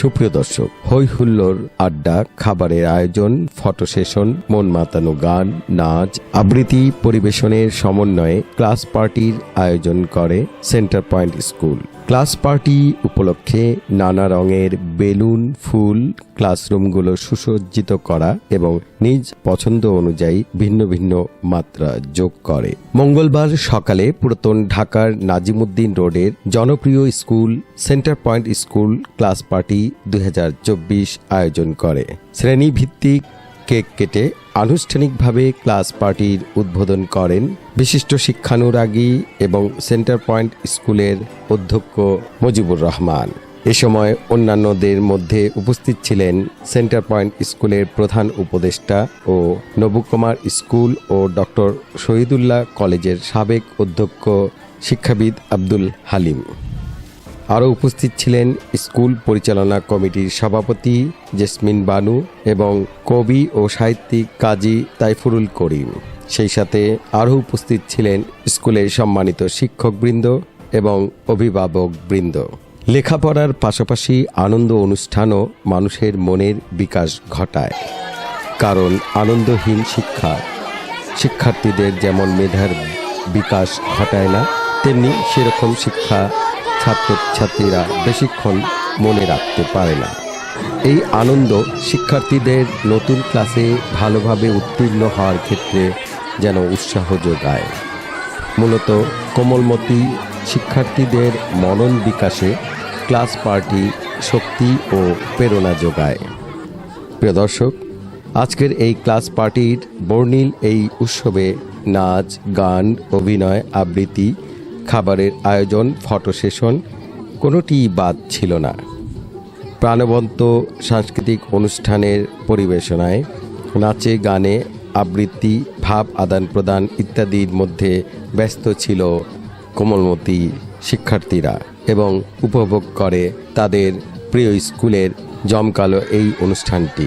সুপ্রিয় দর্শক হই হুল্লোর আড্ডা, খাবারের আয়োজন, ফটো সেশন মন মাতানো গান, নাচ, আবৃত্তি পরিবেশনের সমন্বয়ে ক্লাস পার্টির আয়োজন করে centre point school. Class party উপলক্ষে নানা রঙের বেলুন, ফুল, ক্লাসরুমগুলো সুসজ্জিত করা এবং নিজ পছন্দ অনুযায়ী ভিন্ন ভিন্ন মাত্রা যোগ করে। মঙ্গলবার সকালে পুরাতন ঢাকার নাজিমুদ্দিন রোডের জনপ্রিয় school, centre point school class party দুই হাজার চব্বিশ আয়োজন করে। শ্রেণীভিত্তিক কেক কেটে আনুষ্ঠানিকভাবে ক্লাস পার্টির উদ্বোধন করেন বিশিষ্ট শিক্ষানুরাগী এবং সেন্টার পয়েন্ট স্কুলের অধ্যক্ষ মুজিবুর রহমান। এ সময় অন্যান্যদের মধ্যে উপস্থিত ছিলেন সেন্টার পয়েন্ট স্কুলের প্রধান উপদেষ্টা ও নবকুমার স্কুল ও ডক্টর শহীদুল্লাহ কলেজের সাবেক অধ্যক্ষ শিক্ষাবিদ আব্দুল হালিম। আরও উপস্থিত ছিলেন স্কুল পরিচালনা কমিটির সভাপতি জেসমিন বানু এবং কবি ও সাহিত্যিক কাজী তাইফুরুল করিম। সেই সাথে আরও উপস্থিত ছিলেন স্কুলের সম্মানিত শিক্ষকবৃন্দ এবং অভিভাবকবৃন্দ। লেখাপড়ার পাশাপাশি আনন্দ অনুষ্ঠানও মানুষের মনের বিকাশ ঘটায়। কারণ আনন্দহীন শিক্ষা, শিক্ষার্থীদের যেমন মেধার বিকাশ ঘটায় না, তেমনি সেরকম শিক্ষা ছাত্রছাত্রীরা বেশিক্ষণ মনে রাখতে পারে না। এই আনন্দ শিক্ষার্থীদের নতুন ক্লাসে ভালোভাবে উত্তীর্ণ হওয়ার ক্ষেত্রে যেন উৎসাহ যোগায়। মূলত কোমলমতি শিক্ষার্থীদের মনন বিকাশে ক্লাস পার্টি শক্তি ও প্রেরণা যোগায়। প্রিয় দর্শক, আজকের এই ক্লাস পার্টির বর্ণিল এই উৎসবে নাচ, গান, অভিনয়, আবৃত্তি খাবারের আয়োজন, ফটো সেশন কোনোটিই বাদ ছিল না। প্রাণবন্ত সাংস্কৃতিক অনুষ্ঠানের পরিবেশনায় নাচে, গানে আবৃত্তি, ভাব আদান প্রদান ইত্যাদির মধ্যে ব্যস্ত ছিল কোমলমতি শিক্ষার্থীরা এবং উপভোগ করে তাদের প্রিয় স্কুলের জমকালো এই অনুষ্ঠানটি।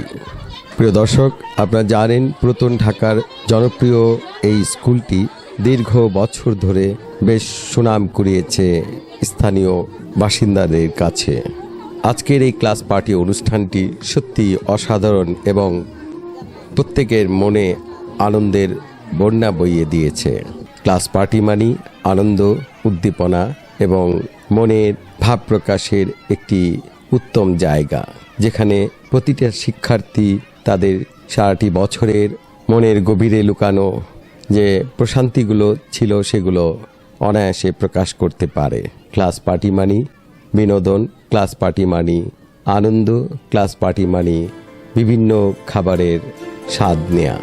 প্রিয় দর্শক, আপনারা জানেন পুরাতন ঢাকার জনপ্রিয় এই স্কুলটি দীর্ঘ বছর ধরে বেশ সুনাম কুড়িয়েছে স্থানীয় বাসিন্দাদের কাছে। আজকের এই ক্লাস পার্টি অনুষ্ঠানটি সত্যি অসাধারণ এবং প্রত্যেকের মনে আনন্দের বন্যা বইয়ে দিয়েছে। ক্লাস পার্টি মানি আনন্দ, উদ্দীপনা এবং মনের ভাব প্রকাশের একটি উত্তম জায়গা, যেখানে প্রতিটা শিক্ষার্থী তাদের সারাটি বছরের মনের গভীরে লুকানো যে প্রশান্তিগুলো ছিল সেগুলো অনায়াসে প্রকাশ করতে পারে। ক্লাস পার্টি মানি, বিনোদন, ক্লাস পার্টি মানি, আনন্দ, ক্লাস পার্টি মানি, বিভিন্ন খাবারের স্বাদ নেয়া।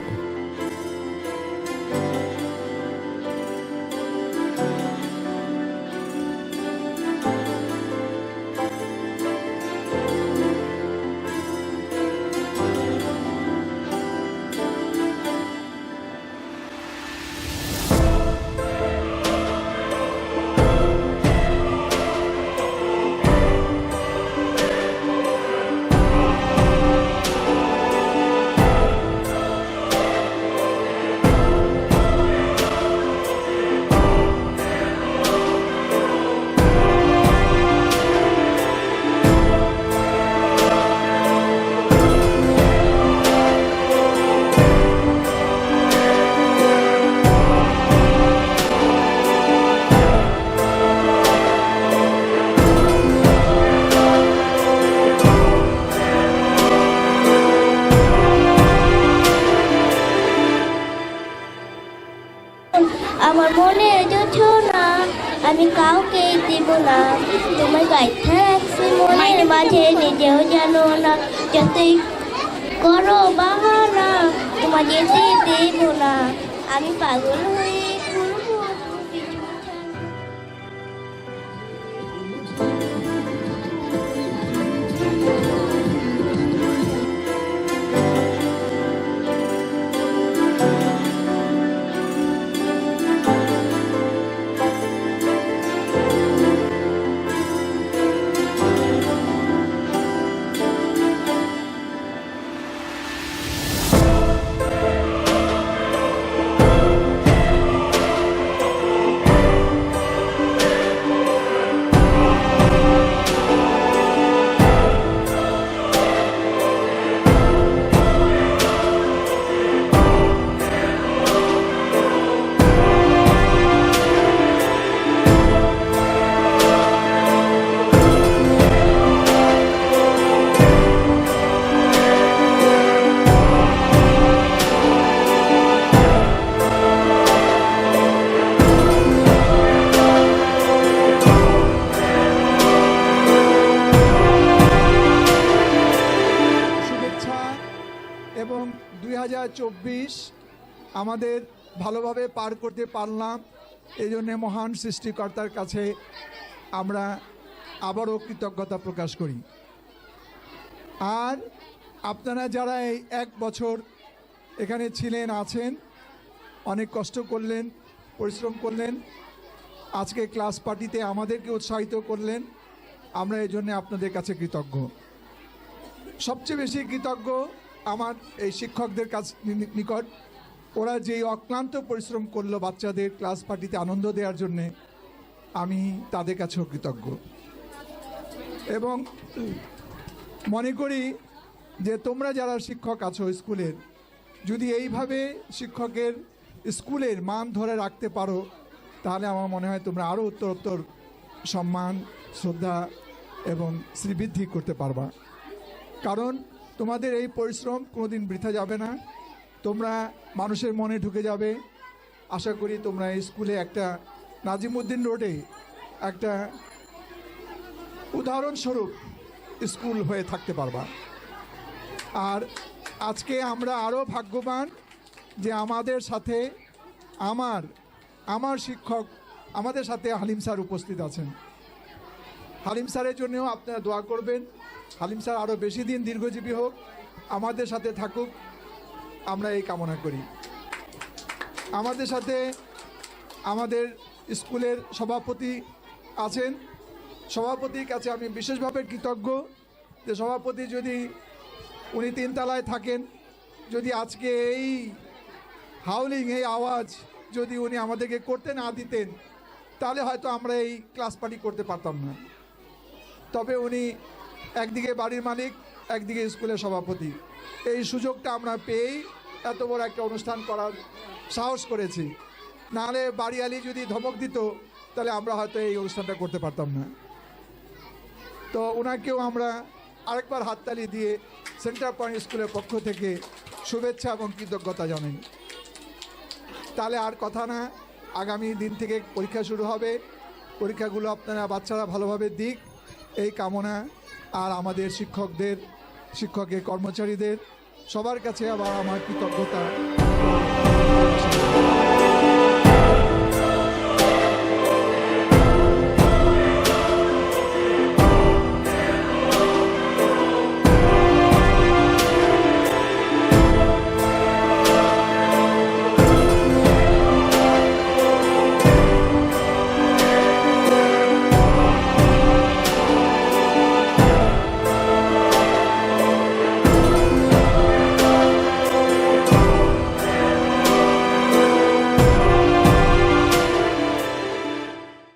আমার মনে যছো না, আমি কাউকে দিব না। তোমার গাইতে রাখছি মনের মাঝে নিজেও জানো না, যতই করো বাহানা, তোমার যেতে দেব না। আমি পাগল হয়ে আমাদের ভালোভাবে পার করতে পারলাম। এই জন্যে মহান সৃষ্টিকর্তার কাছে আমরা আবারও কৃতজ্ঞতা প্রকাশ করি। আর আপনারা যারা এই এক বছর এখানে ছিলেন, আছেন, অনেক কষ্ট করলেন, পরিশ্রম করলেন, আজকে ক্লাস পার্টিতে আমাদেরকে উৎসাহিত করলেন, আমরা এই জন্যে আপনাদের কাছে কৃতজ্ঞ। সবচেয়ে বেশি কৃতজ্ঞ আমার এই শিক্ষকদের কাছ নিকট, ওরা যেই অক্লান্ত পরিশ্রম করল বাচ্চাদের ক্লাস পার্টিতে আনন্দ দেওয়ার জন্যে, আমি তাদের কাছেও কৃতজ্ঞ। এবং মনে করি যে তোমরা যারা শিক্ষক আছো স্কুলের, যদি এইভাবে শিক্ষকের স্কুলের মান ধরে রাখতে পারো, তাহলে আমার মনে হয় তোমরা আরও উত্তরোত্তর সম্মান, শ্রদ্ধা এবং শ্রীবৃদ্ধি করতে পারবা। কারণ তোমাদের এই পরিশ্রম কোনোদিন বৃথা যাবে না। তোমরা মানুষের মনে ঢুকে যাবে। আশা করি তোমরা এই স্কুলে একটা নাজিমুদ্দিন রোডে একটা উদাহরণস্বরূপ স্কুল হয়ে থাকতে পারবা। আর আজকে আমরা আরও ভাগ্যবান যে আমাদের সাথে আমার আমার শিক্ষক, আমাদের সাথে হালিম স্যার উপস্থিত আছেন। হালিম স্যারের জন্যও আপনারা দোয়া করবেন। হালিম স্যার আরও বেশি দিন দীর্ঘজীবী হোক, আমাদের সাথে থাকুক, আমরা এই কামনা করি। আমাদের সাথে আমাদের স্কুলের সভাপতি আছেন। সভাপতির কাছে আমি বিশেষভাবে কৃতজ্ঞ যে সভাপতি যদি উনি তিনতলায় থাকেন, যদি আজকে এই হাউলিং, এই আওয়াজ যদি উনি আমাদেরকে করতে না দিতেন, তাহলে হয়তো আমরা এই ক্লাস পার্টি করতে পারতাম না। তবে উনি একদিকে বাড়ির মালিক, একদিকে স্কুলের সভাপতি। এই সুযোগটা আমরা পেয়েই এত বড় একটা অনুষ্ঠান করার সাহস করেছি। নাহলে বাড়িয়ালি যদি ধমক দিত, তাহলে আমরা হয়তো এই অনুষ্ঠানটা করতে পারতাম না। তো ওনাকেও আমরা আরেকবার হাততালি দিয়ে সেন্টার পয়েন্ট স্কুলের পক্ষ থেকে শুভেচ্ছা এবং কৃতজ্ঞতা জানাই। তাহলে আর কথা না, আগামী দিন থেকে পরীক্ষা শুরু হবে। পরীক্ষাগুলো আপনারা বাচ্চারা ভালোভাবে দিক। এই কামনা আর আমাদের শিক্ষকদের শিক্ষকের কর্মচারীদের সবার কাছে আবার আমার কৃতজ্ঞতা।